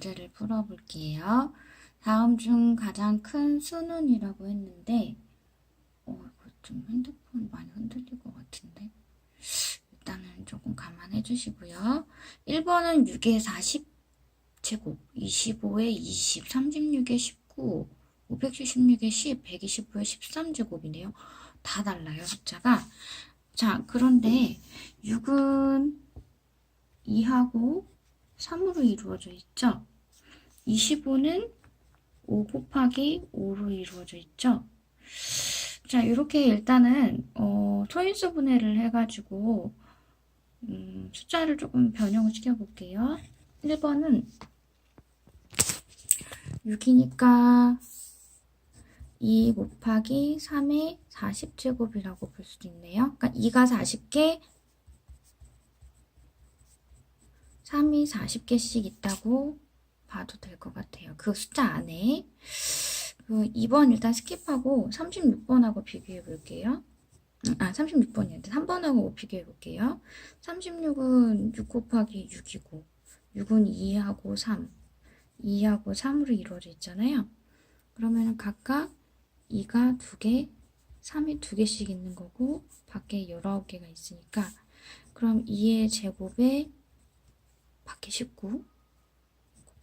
문제를 풀어볼게요. 다음 중 가장 큰 수는이라고 했는데, 어, 이거 좀 핸드폰 많이 흔들릴 것 같은데. 일단은 조금 감안해 주시고요. 1번은 6의 40 제곱, 25의 20, 36의 19, 576의 10, 125의 13 제곱이네요. 다 달라요, 숫자가. 자, 그런데 6은 2하고 3으로 이루어져 있죠? 25는 5 곱하기 5로 이루어져 있죠? 자, 이렇게 일단은, 어, 초인수 분해를 해가지고, 음, 숫자를 조금 변형을 시켜볼게요. 1번은 6이니까 2 곱하기 3의 40제곱이라고 볼 수도 있네요. 그러니까 2가 40개, 3이 40개씩 있다고 봐도 될 것 같아요. 그 숫자 안에. 그 2번 일단 스킵하고 36번하고 비교해 볼게요. 음, 아, 36번이었는데 3번하고 비교해 볼게요. 36은 6 곱하기 6이고 6은 2하고 3, 2하고 3으로 이루어져 있잖아요. 그러면 각각 2가 2개, 3이 2개씩 있는 거고 밖에 19개가 있으니까 그럼 2의 제곱에 밖에 19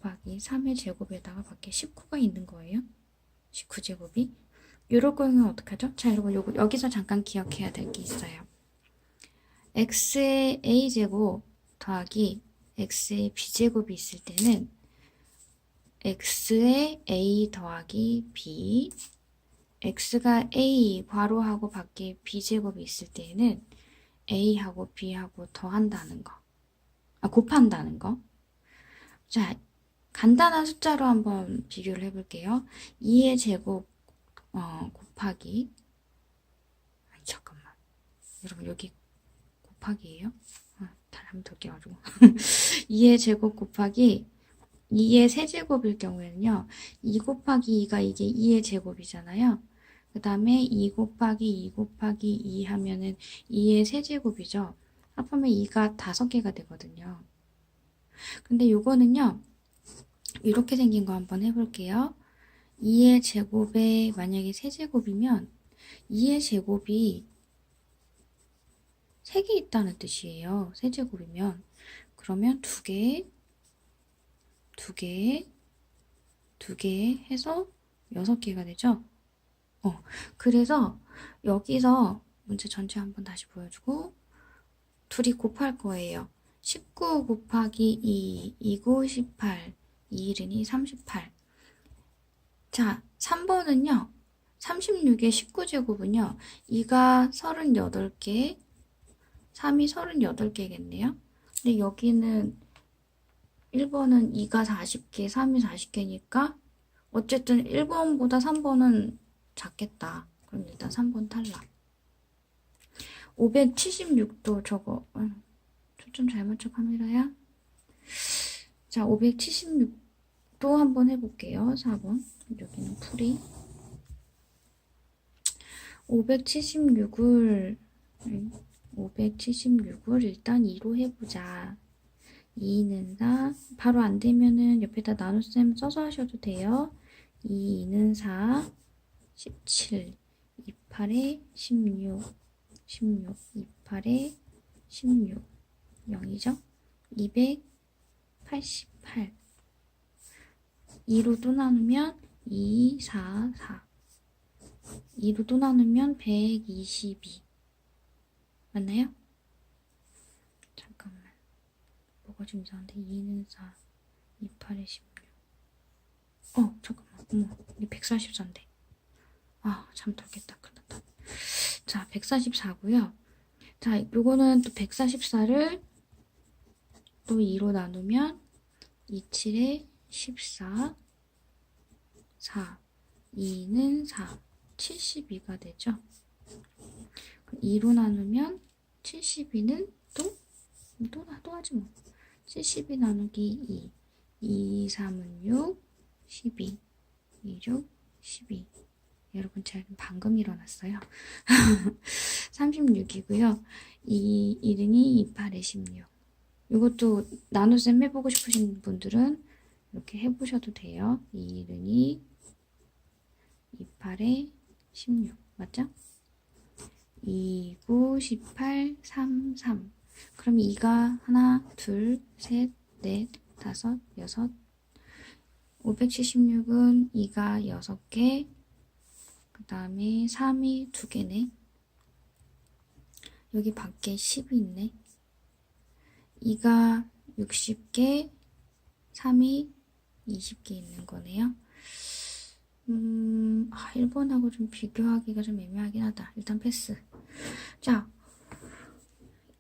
곱하기 3의 제곱에다가 밖에 19가 있는 거예요. 19제곱이. 이럴 경우는 어떡하죠? 자, 여러분 요거 여기서 잠깐 기억해야 될 게 있어요. x의 a제곱 더하기 x의 b제곱이 있을 때는 x의 a 더하기 b x가 a 괄호하고 밖에 b제곱이 있을 때에는 a하고 b하고 더한다는 거. 아, 곱한다는 거. 자, 간단한 숫자로 한번 비교를 해볼게요. 2의 제곱 어, 곱하기 아니, 잠깐만. 여러분 여기 곱하기예요? 아, 잘못 돌게가지고 2의 제곱 곱하기 2의 세제곱일 경우에는요. 2 곱하기 2가 이게 2의 제곱이잖아요. 그 다음에 2 곱하기 2 곱하기 2 하면은 2의 세제곱이죠. 합하면 2가 5개가 되거든요. 근데 요거는요. 이렇게 생긴 거 한번 해볼게요. 2의 제곱에 만약에 세제곱이면 2의 제곱이 3개 있다는 뜻이에요. 세제곱이면. 그러면 2개, 2개, 2개 해서 6개가 되죠? 어, 그래서 여기서 문제 전체 한번 다시 보여주고 둘이 곱할 거예요. 19 곱하기 2, 2고 18, 2일이니 38. 자, 3번은요. 36의 19제곱은요. 2가 38개, 3이 38개겠네요. 근데 여기는 1번은 2가 40개, 3이 40개니까 어쨌든 1번보다 3번은 작겠다. 그럼 일단 3번 탈락. 576도 저거 어, 초점 잘 맞춰 카메라야. 자, 576도 한번 해볼게요. 4번. 여기는 풀이. 576을 576을 일단 2로 해보자. 2는 4. 바로 안 되면은 옆에다 나눗셈 써서 하셔도 돼요. 2는 4. 17. 28에 16. 16. 28에 16. 0이죠? 288. 2로 또 나누면 2, 4, 4. 2로 또 나누면 122. 맞나요? 잠깐만. 뭐가 좀 이상한데? 2는 4, 28에 16. 어, 잠깐만. 어머, 이게 144인데. 아, 잠 덜겠다. 큰일 났다. 자, 144고요. 자, 요거는 또 144를 또 2로 나누면 27에 14, 4, 2는 4, 72가 되죠. 2로 나누면 72는 또, 또, 또 하지 뭐. 72 나누기 2, 2, 3은 6, 12, 2, 6, 12. 여러분, 제가 방금 일어났어요. 36이고요. 2, 1은 2, 28에 16. 이것도 나눗셈 해보고 싶으신 분들은 이렇게 해보셔도 돼요. 2는 2, 28에 16. 맞죠? 2, 9, 18, 3, 3. 그럼 2가 하나, 둘, 셋, 넷, 다섯, 여섯. 576은 2가 6개, 그 다음에 3이 2개네. 여기 밖에 10이 있네. 2가 60개, 3이 20개 있는 거네요. 음, 아, 1번하고 좀 비교하기가 좀 애매하긴 하다. 일단 패스. 자,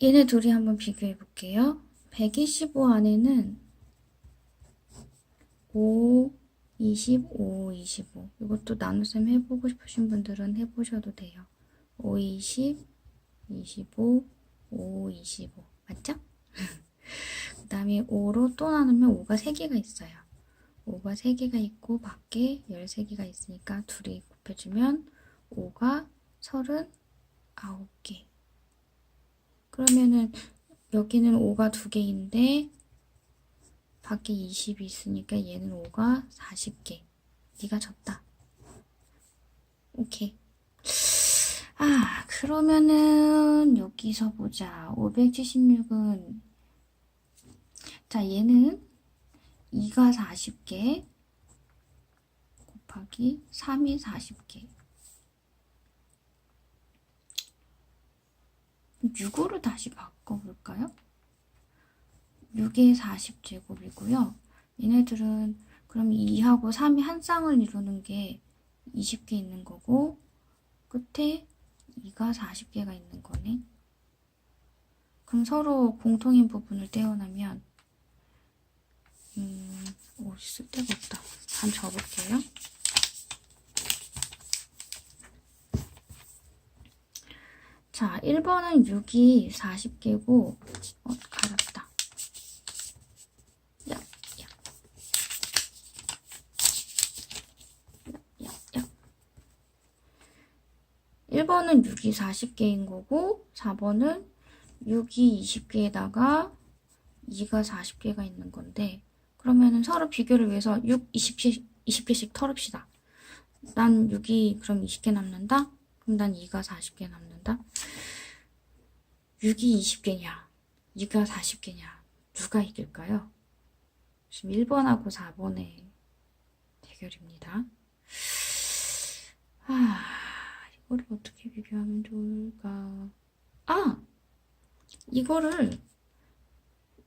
얘네 둘이 한번 비교해 볼게요. 125 안에는 5, 25, 25. 이것도 나눗셈 해보고 싶으신 분들은 해보셔도 돼요. 5, 20, 25, 5, 25. 맞죠? 그 다음에 5로 또 나누면 5가 3개가 있어요. 5가 3개가 있고 밖에 13개가 있으니까 둘이 곱해주면 5가 39개. 그러면은 여기는 5가 2개인데 밖에 20이 있으니까 얘는 5가 40개. 네가 졌다. 오케이. 아, 그러면은 여기서 보자. 576은 자, 얘는 2가 40개 곱하기 3이 40개. 6으로 다시 바꿔볼까요? 6의 40제곱이고요. 얘네들은 그럼 2하고 3이 한 쌍을 이루는 게 20개 있는 거고 끝에 2가 40개가 있는 거네. 그럼 서로 공통인 부분을 떼어내면 음, 오, 쓸데가 없다. 한 접을게요. 자, 1번은 6이 40개고, 어, 가렸다. 야, 야. 야, 야, 야. 1번은 6이 40개인 거고, 4번은 6이 20개에다가 2가 40개가 있는 건데, 그러면은 서로 비교를 위해서 6, 20개, 20개씩 털읍시다. 난 6이 그럼 20개 남는다? 그럼 난 2가 40개 남는다? 6이 20개냐? 2가 40개냐? 누가 이길까요? 지금 1번하고 4번의 대결입니다. 아, 이거를 어떻게 비교하면 좋을까? 아! 이거를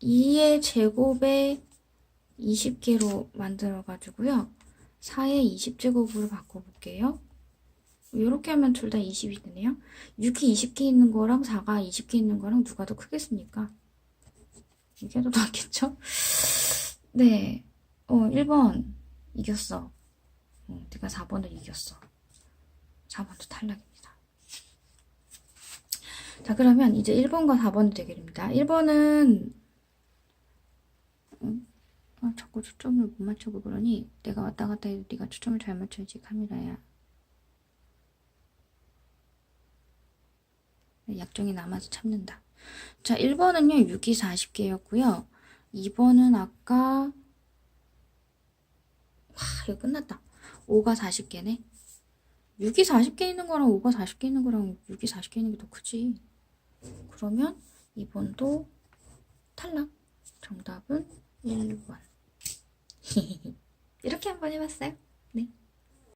2의 제곱에 20개로 만들어 가지고요. 4의 20제곱으로 바꿔볼게요. 이렇게 하면 둘 다 20이 되네요. 6이 20개 있는 거랑 4가 20개 있는 거랑 누가 더 크겠습니까? 이게 더 낫겠죠? 네. 어, 1번 이겼어. 어, 네가 4번을 이겼어. 4번도 탈락입니다. 자, 그러면 이제 1번과 4번 대결입니다. 1번은 아, 자꾸 초점을 못 맞추고 그러니 내가 왔다 갔다 해도 네가 초점을 잘 맞춰야지 카메라야. 약종이 남아서 참는다. 자, 1번은요, 6이 40개였고요. 2번은 아까 와, 이거 끝났다. 5가 40개네. 6이 40개 있는 거랑 5가 40개 있는 거랑 6이 40개 있는 게 더 크지. 그러면 2번도 탈락. 정답은 1번. 이렇게 한번 해봤어요. 네.